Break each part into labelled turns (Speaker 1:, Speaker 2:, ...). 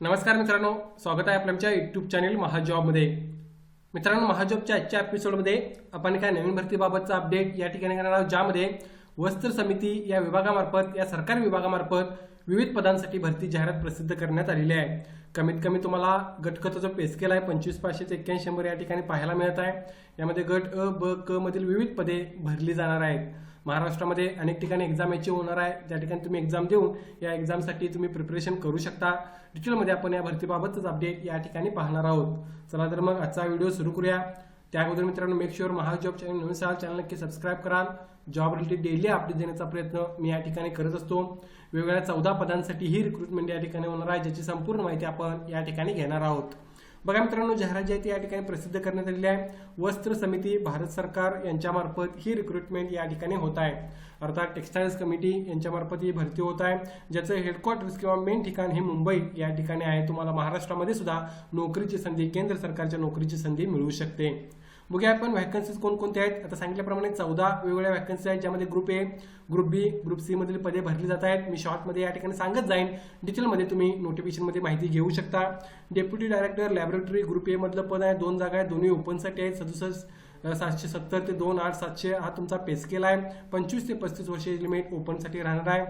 Speaker 1: नमस्कार मित्रांनो स्वागत आहे आपल्या आमच्या यूट्यूब चॅनेल महाजॉबमध्ये. मित्रांनो महाजॉबच्या आजच्या एपिसोडमध्ये आपण काय नवीन भरतीबाबतचा अपडेट या ठिकाणी करणार आहोत ज्यामध्ये वस्त्र समिती या विभागामार्फत या सरकारी विभागामार्फत विविध पदांसाठी भरती जाहिरात प्रसिद्ध करण्यात आलेली आहे. कमीत कमी तुम्हाला गटखत जो पेस्केल आहे पंचवीस पाचशे ते एक्क्याऐंशी शंभर या ठिकाणी पाहायला मिळत आहे. यामध्ये गट अ ब क मधील विविध पदे भरली जाणार आहेत. महाराष्ट्रामध्ये अनेक ठिकाणी एक्झाम याची होणार आहे. त्या ठिकाणी तुम्ही एक्झाम देऊन या एक्झामसाठी तुम्ही प्रिपरेशन करू शकता. डिटेलमध्ये आपण या भरतीबाबतच अपडेट या ठिकाणी पाहणार आहोत. चला तर मग आजचा व्हिडिओ सुरू करूया. त्या अगोदर मित्रांनो मेक शुअर महाजॉब चॅनल नवीन असाल चॅनल नक्की सबस्क्राईब कराल. जॉब रिलेटेड डेली अपडेट देण्याचा प्रयत्न मी या ठिकाणी करत असतो. वेगवेगळ्या चौदा पदांसाठी ही रिक्रुटमेंट या ठिकाणी होणार आहे ज्याची संपूर्ण माहिती आपण या ठिकाणी घेणार आहोत. बघा मित्रांनो जाहिरात जी आहे ती या ठिकाणी प्रसिद्ध करण्यात आलेली आहे. वस्त्र समिती भारत सरकार यांच्यामार्फत ही रिक्रुटमेंट या ठिकाणी होत आहे. अर्थात टेक्स्टाईल्स कमिटी यांच्यामार्फत ही भरती होत आहे. ज्याचं हेडक्वार्टर्स किंवा मेन ठिकाण हे मुंबई या ठिकाणी आहे. तुम्हाला महाराष्ट्रामध्ये सुद्धा नोकरीची संधी केंद्र सरकारच्या नोकरीची संधी मिळू शकते. बघूया आपण व्हॅकन्सीज कोणकोणत्या आहेत. आता सांगितल्याप्रमाणे चौदा वेगवेगळ्या व्हॅकन्सी आहेत ज्यामध्ये group A group B group C मधील पदे भरली जात आहेत. मी शॉर्टमध्ये या ठिकाणी सांगत जाईन. डिटेलमध्ये तुम्ही नोटिफिकेशनमध्ये माहिती घेऊ शकता. Deputy director laboratory group A मधलं पद आहे. दोन जागा आहेत. दोन्ही ओपनसाठी आहेत. सदुसष्ट सातशे सत्तर ते दोन आठ सातशे हा तुमचा पेस्केल आहे. पंचवीस ते पस्तीस वर्ष लिमिट ओपनसाठी राहणार आहे.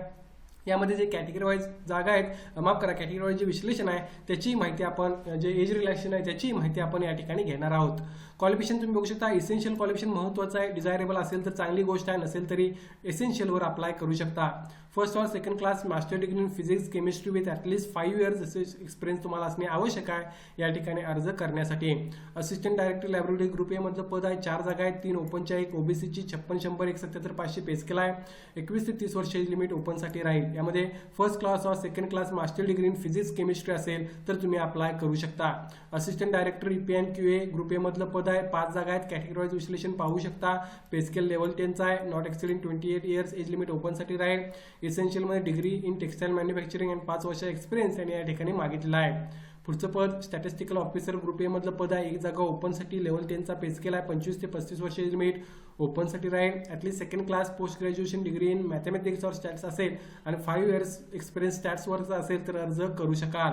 Speaker 1: यामध्ये जे कॅटेगरी वाईज जागा आहेत माफ करा कॅटेगरी वाईज जे विश्लेषण आहे त्याची माहिती आपण जे एज रिलॅक्शन आहे त्याची माहिती आपण या ठिकाणी घेणार आहोत. क्वालिफिकेशन तुम्ही बघू शकता इसेन्शियल क्वालिफिकेशन महत्त्वाचं आहे. डिझायरेबल असेल तर चांगली गोष्ट आहे नसेल तरी एसेन्शियलवर अप्लाय करू शकता. First or second class master degree in physics chemistry with at least five years असे एक्सपिरियन्स तुम्हाला असणे आवश्यक आहे. या ठिकाणी अर्ज करण्यासाठी. Assistant director library group A मधलं पद आहे. चार जागा आहेत. तीन ओपनच्या एक ओबीसीची छप्पन शंभर एक सत्याहत्तर पाचशे पेस केला आहे एकवीस ते तीस वर्ष लिमिट ओपनसाठी राहील. यामध्ये first class or second class master degree in physics chemistry असेल तर तुम्ही अप्लाय करू शकता. Assistant director P N Q A group A मधलं पद आहे. पाच जागा आहेत. कॅटेगरीवाईज विश्लेषण पाहू शकता. पेस्केल लेवल टेनचा आहे. Not exceeding twenty eight years age limit ओपनसाठी राहील. इसेन्शियलमध्ये degree in textile manufacturing and पाच वर्ष एक्सपिरियन्स यांनी या ठिकाणी मागितला आहे. पुढचं पद स्टॅटिस्टिकल ऑफिसर ग्रुप ए मधलं पद आहे. एक जागा ओपनसाठी लेवल टेनचा पेस्केल आहे. पंचवीस ते पस्तीस वर्ष लिमिट ओपनसाठी राहील. At least second class post graduation degree in mathematics or stats असेल. आणि फाईव्ह इयर्स एक्सपिरियन्स स्टॅट्सवरचा असेल तर अर्ज करू शकाल.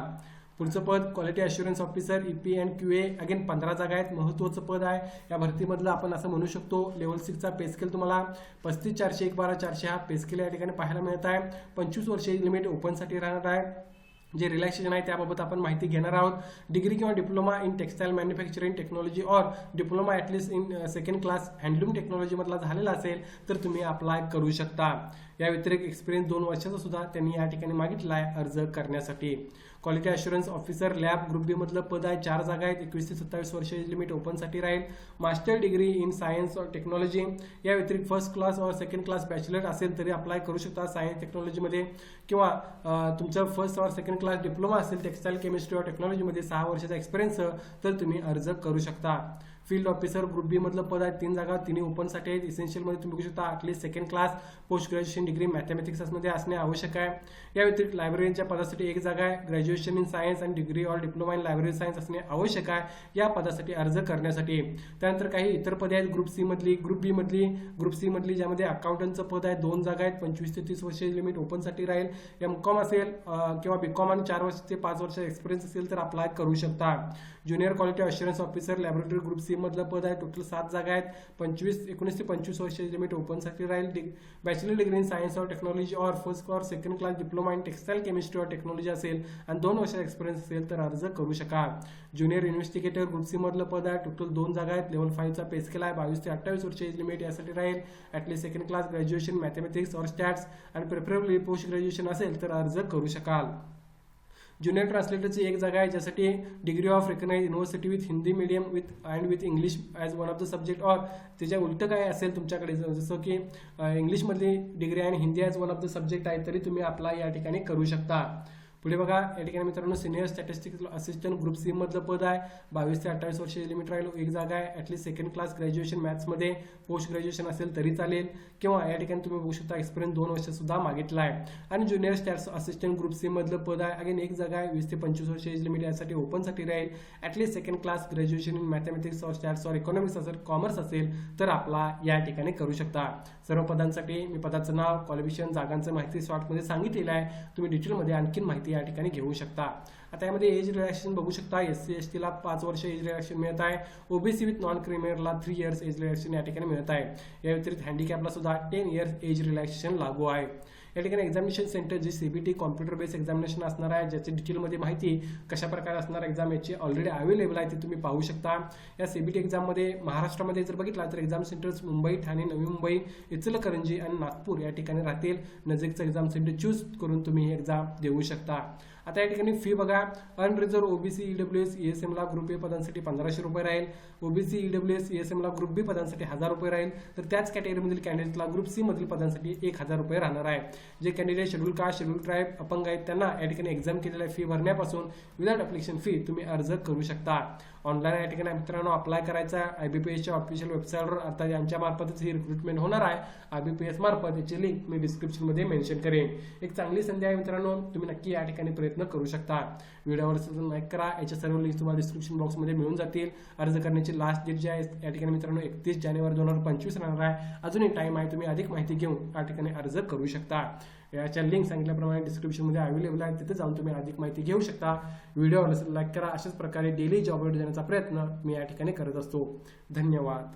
Speaker 1: पुढचं पद quality assurance officer E P and Q A again पंधरा जागा आहेत महत्त्वाचं पद आहे. या भरतीमधलं आपण असं म्हणू शकतो लेवल सिक्सचा पेस्केल तुम्हाला पस्तीस चारशे एक बारा चारशे हा पेस्केल या ठिकाणी पाहायला मिळत आहे. पंचवीस वर्षे लिमिट ओपनसाठी राहणार आहे. जे रिलॅक्सेशन आहे त्याबाबत आपण माहिती घेणार आहोत. डिग्री किंवा diploma in textile manufacturing technology or diploma at least in second class handloom टेक्नॉलॉजीमधला झालेला असेल तर तुम्ही अप्लाय करू शकता. या व्यतिरिक्त एक्सपिरियन्स दोन वर्षाचा सुद्धा त्यांनी या ठिकाणी मागितला आहे अर्ज करण्यासाठी. Quality assurance officer lab group B मधलं पद आहे. चार जागा आहेत. एकवीस ते सत्तावीस वर्षाची लिमिट ओपनसाठी राहील. Master degree in science or technology या व्यतिरिक्त first class or second class bachelor असेल तरी अप्लाय करू शकता सायन्स टेक्नॉलॉजीमध्ये किंवा तुमचं फर्स्ट और सेकंड क्लास डिप्लोमा असेल टेक्स्टाईल केमिस्ट्री और टेक्नॉलॉजीमध्ये सहा वर्षाचा एक्सपिरियन्स तर तुम्ही अर्ज करू शकता. फील्ड ऑफिसर ग्रुप बी मधलं पद आहे. तीन जागा तिन्ही ओपनसाठी आहेत. इसेन्शियलमध्ये तुम्ही बघू शकता at least second class post graduation degree मॅथमॅटिक्समध्ये असणे आवश्यक आहे. या व्यतिरिक्त लायब्ररीच्या पदासाठी एक जागा आहे. ग्रॅज्युएशन इन सायन्स आणि degree or diploma in library science असणे आवश्यक आहे. या पदासाठी अर्ज करण्यासाठी. त्यानंतर काही इतर पदे आहेत. ग्रुप सी मधली ग्रुप बी मधली. ग्रुप सी मधली ज्यामध्ये अकाउंटंटचं पद आहे. दोन जागा आहेत. पंचवीस ते तीस वर्ष लिमिट ओपनसाठी राहील. एम कॉम असेल किंवा बी कॉम आणि चार वर्ष ते पाच वर्ष एक्सपिरियन्स असेल तर अप्लाय करू शकता. Junior quality assurance officer laboratory group C मधलं पद आहे. टोटल सात जागा आहेत. पंचवीस एकोणीस ते पंचवीस वर्षाची लिमिट ओपनसाठी राहील. Bachelor degree in science or technology or first or second class diploma in textile chemistry or technology असेल आणि दोन वर्षाचा एक्सपिरियन्स असेल तर अर्ज करू शकाल. ज्युनियर इन्व्हेस्टिगेटर ग्रुप सी मधलं पद आहे. टोटल दोन जागा आहेत. लेवल फाईव्हचा पेस्केल आहे. बावीस ते अठ्ठावीस वर्षाची लिमिट यासाठी राहील. At least second class graduation mathematics or stats आणि प्रेफरेबली पोस्ट ग्रॅज्युएशन असेल तर अर्ज करू शकाल. ज्युनियर ट्रान्सलेटरची एक जागा आहे ज्यासाठी degree of recognise university with Hindi medium with and with English as one of the subject or त्याच्या उलटं काय असेल तुमच्याकडे? जसं की इंग्लिशमधली डिग्री आणि Hindi as one of the subject आहे तरी तुम्ही अप्लाय या ठिकाणी करू शकता. पुढे बघा या ठिकाणी मित्रांनो senior statistical assistant group C मधलं पद आहे. बावीस ते अठ्ठावीस वर्ष लिमिट राहील एक जागा आहे. At least second class graduation मॅथ्समध्ये पोस्ट ग्रॅज्युएशन असेल तरी चालेल. किंवा या ठिकाणी तुम्ही बघू शकता एक्सपिरियन्स दोन वर्ष सुद्धा मागितला आहे. आणि junior stats assistant group C मधलं पद आहे. अगेन एक जागा आहे. वीस ते पंचवीस वर्ष एज लिमिट यासाठी ओपनसाठी राहील. At least second class graduation in mathematics or stats or economics असेल कॉमर्स असेल तर आपला या ठिकाणी करू शकता. सर्व पदांसाठी मी पदाचं नाव क्वालिफिकेशन जागांचं माहिती शॉर्टमध्ये सांगितलेलं आहे. तुम्ही डिटेलमध्ये आणखी माहिती या ठिकाणी घेऊ शकता. आता यामध्ये एज रिलॅक्सेशन बघू शकता. एस सी एस टीला पाच वर्ष एज रिलॅक्सेशन मिळत आहे. ओबीसी विथ नॉन क्रिमिनलला थ्री इयर्स एज रिलॅक्सेशन या ठिकाणी मिळत आहे. या व्यतिरिक्त हँडिकॅपला सुद्धा टेन इयर्स एज रिलॅक्सेशन लागू आहे. या ठिकाणी एक्झामिनेशन सेंटर जी सीबीटी कॉम्प्युटर बेस्ड एक्झामिनेशन असणार आहे ज्याची डिटेलमध्ये माहिती कशा प्रकारे असणार एक्झाम याची ऑलरेडी अवेलेबल आहे ती तुम्ही पाहू शकता. या सीबीटी एक्झाममध्ये महाराष्ट्रामध्ये जर बघितला तर एक्झाम सेंटर्स मुंबई ठाणे नवी मुंबई इचलकरंजी आणि नागपूर या ठिकाणी राहतील. नजीकचं एक्झाम सेंटर चूज करून तुम्ही ही एक्झाम देऊ शकता. आता या ठिकाणी फी बघा. Unreserve OBC EW S ESM ला ग्रुप ए पदांसाठी पंधराशे रुपये राहील. ओबीसी ईडब्ल्यू एस ईएसएम ला ग्रुप बी पदांसाठी हजार रुपये राहील. तर त्याच कॅटेगरीमधील कॅन्डिडेटला ग्रुप सी मधील पदांसाठी एक हजार रुपये राहणार आहे. जे candidate schedule caste schedule tribe अपंग आहेत त्यांना या ठिकाणी एक्झाम केलेल्या फी भरण्यापासून विदाउट अप्लिकेशन फी तुम्ही अर्ज करू शकता. ऑनलाईन या ठिकाणी मित्रांनो अप्लाय करायचा आय बी पी एसच्या ऑफिशियल वेबसाईटवर आता यांच्या मार्फतच ही रिक्रुटमेंट होणार आहे. आय बी पी एस मार्फत याची लिंक मी डिस्क्रिप्शनमध्ये मेन्शन करेन. एक चांगली संधी आहे मित्रांनो. तुम्ही नक्की या ठिकाणी प्रयत्न प्रयत्न करू शकता. व्हिडिओवर लाईक करा. याच्या सर्व लिंक तुम्हाला डिस्क्रिप्शन बॉक्समध्ये मिळून जातील. अर्ज करण्याची लास्ट डेट जी आहे या ठिकाणी मित्रांनो एकतीस जानेवारी दोन हजार पंचवीस राहणार आहे. अजूनही टाईम आहे तुम्ही अधिक माहिती घेऊन या ठिकाणी अर्ज करू शकता. याच्या लिंक सांगितल्याप्रमाणे डिस्क्रिप्शनमध्ये अवेलेबल आहे. तिथे जाऊन तुम्ही अधिक माहिती घेऊ शकता. व्हिडिओ लाईक करा. अशाच प्रकारे डेली जॉब देण्याचा प्रयत्न मी या ठिकाणी करत असतो. धन्यवाद.